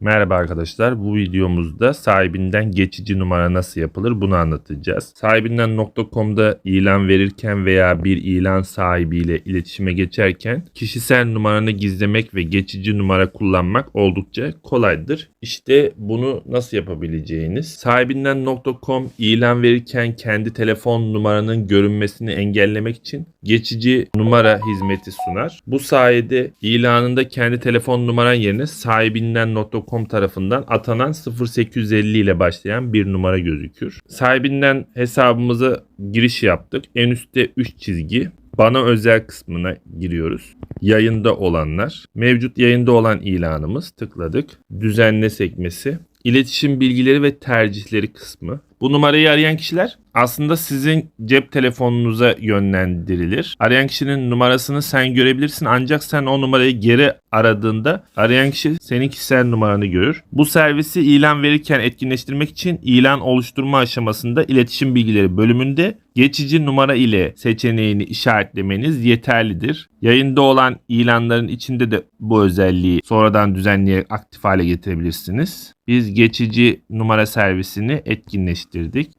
Merhaba arkadaşlar. Bu videomuzda sahibinden geçici numara nasıl yapılır bunu anlatacağız. Sahibinden.com'da ilan verirken veya bir ilan sahibiyle iletişime geçerken kişisel numaranı gizlemek ve geçici numara kullanmak oldukça kolaydır. İşte bunu nasıl yapabileceğiniz. Sahibinden.com ilan verirken kendi telefon numaranın görünmesini engellemek için geçici numara hizmeti sunar. Bu sayede ilanında kendi telefon numaran yerine sahibinden.com tarafından atanan 0850 ile başlayan bir numara gözükür. Sahibinden hesabımıza giriş yaptık. En üstte 3 çizgi bana özel kısmına giriyoruz. Yayında olanlar. Mevcut yayında olan ilanımız tıkladık. Düzenle sekmesi. İletişim bilgileri ve tercihleri kısmı. Bu numarayı arayan kişiler aslında sizin cep telefonunuza yönlendirilir. Arayan kişinin numarasını sen görebilirsin ancak sen o numarayı geri aradığında arayan kişi senin kişisel numaranı görür. Bu servisi ilan verirken etkinleştirmek için ilan oluşturma aşamasında iletişim bilgileri bölümünde geçici numara ile seçeneğini işaretlemeniz yeterlidir. Yayında olan ilanların içinde de bu özelliği sonradan düzenleyerek aktif hale getirebilirsiniz. Biz geçici numara servisini etkinleştirdik.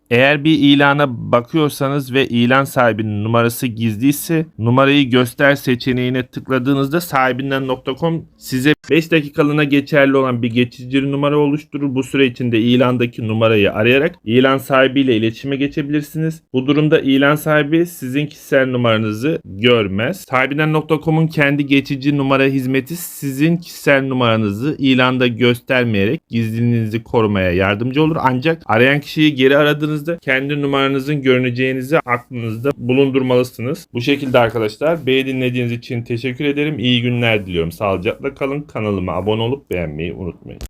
Eğer bir ilana bakıyorsanız ve ilan sahibinin numarası gizliyse numarayı göster seçeneğine tıkladığınızda sahibinden.com size 5 dakikalığına geçerli olan bir geçici numara oluşturur. Bu süre içinde ilandaki numarayı arayarak ilan sahibiyle iletişime geçebilirsiniz. Bu durumda ilan sahibi sizin kişisel numaranızı görmez. Sahibinden.com'un kendi geçici numara hizmeti sizin kişisel numaranızı ilanda göstermeyerek gizliliğinizi korumaya yardımcı olur. Ancak arayan kişiyi geri aradığınızda kendi numaranızın görüneceğinizi aklınızda bulundurmalısınız. Bu şekilde arkadaşlar beni dinlediğiniz için teşekkür ederim. İyi günler diliyorum. Sağlıcakla kalın. Kanalıma abone olup beğenmeyi unutmayın.